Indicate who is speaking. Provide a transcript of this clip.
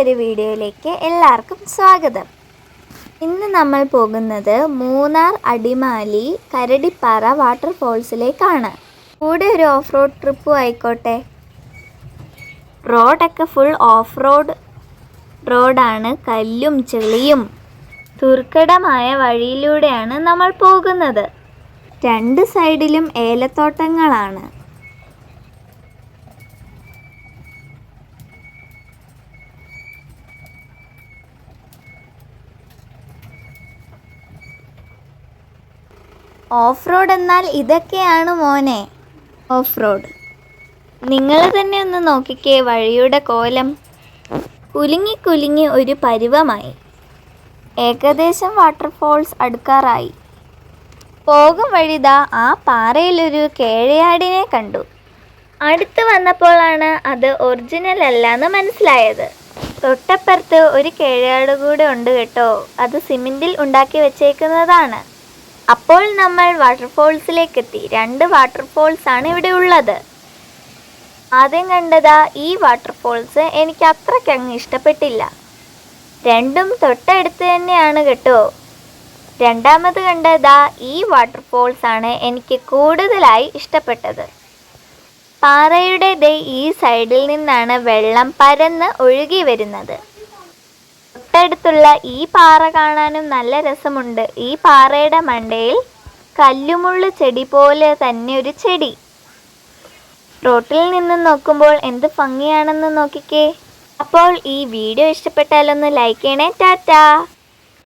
Speaker 1: ഒരു വീഡിയോയിലേക്ക് എല്ലാവർക്കും സ്വാഗതം ഇന്ന് നമ്മൾ പോകുന്നത് മൂന്നാർ അടിമാലി കരടിപ്പാറ വാട്ടർഫോൾസിലേക്കാണ് കൂടെ ഒരു ഓഫ് റോഡ് ട്രിപ്പും ആയിക്കോട്ടെ റോഡൊക്കെ ഫുൾ ഓഫ് റോഡ് റോഡാണ് കല്ലും ചെളിയും ദുർഘടമായ വഴിയിലൂടെയാണ് നമ്മൾ പോകുന്നത് രണ്ട് സൈഡിലും ഏലത്തോട്ടങ്ങളാണ് ഓഫ് റോഡ് എന്നാൽ ഇതൊക്കെയാണ് മോനെ ഓഫ് റോഡ് നിങ്ങൾ തന്നെ ഒന്ന് നോക്കിക്കേ വഴിയുടെ കോലം കുലുങ്ങി കുലുങ്ങി ഒരു പരുവമായി ഏകദേശം വാട്ടർഫോൾസ് അടുക്കാറായി പോകും വഴിതാ ആ പാറയിലൊരു കേഴയാടിനെ കണ്ടു അടുത്ത് വന്നപ്പോഴാണ് അത് ഒറിജിനൽ അല്ലാന്ന് മനസ്സിലായത് തൊട്ടപ്പുറത്ത് ഒരു കേഴയാട് കൂടെ ഉണ്ട് കേട്ടോ അത് സിമെൻറ്റിൽ ഉണ്ടാക്കി വെച്ചേക്കുന്നതാണ് അപ്പോൾ നമ്മൾ വാട്ടർഫോൾസിലേക്ക് എത്തി രണ്ട് വാട്ടർഫോൾസ് ആണ് ഇവിടെ ഉള്ളത് ആദ്യം കണ്ടതാ ഈ വാട്ടർഫോൾസ് എനിക്ക് അത്രയ്ക്കങ്ങ് ഇഷ്ടപ്പെട്ടില്ല രണ്ടും തൊട്ടടുത്ത് തന്നെയാണ് കേട്ടോ രണ്ടാമത് കണ്ടതാ ഈ വാട്ടർഫോൾസ് ആണ് എനിക്ക് കൂടുതലായി ഇഷ്ടപ്പെട്ടത് പാറയുടെ ദേ ഈ സൈഡിൽ നിന്നാണ് വെള്ളം പരന്ന് ഒഴുകി വരുന്നത് തൊട്ടടുത്തുള്ള ഈ പാറ കാണാനും നല്ല രസമുണ്ട് ഈ പാറയുടെ മണ്ടയിൽ കല്ലുമുള്ളു ചെടി പോലെ തന്നെ ഒരു ചെടി റോട്ടിൽ നിന്ന് നോക്കുമ്പോൾ എന്ത് ഭംഗിയാണെന്ന് നോക്കിക്കേ അപ്പോൾ ഈ വീഡിയോ ഇഷ്ടപ്പെട്ടാലൊന്ന് ലൈക്ക് ചെയ്യണേ ടാറ്റാ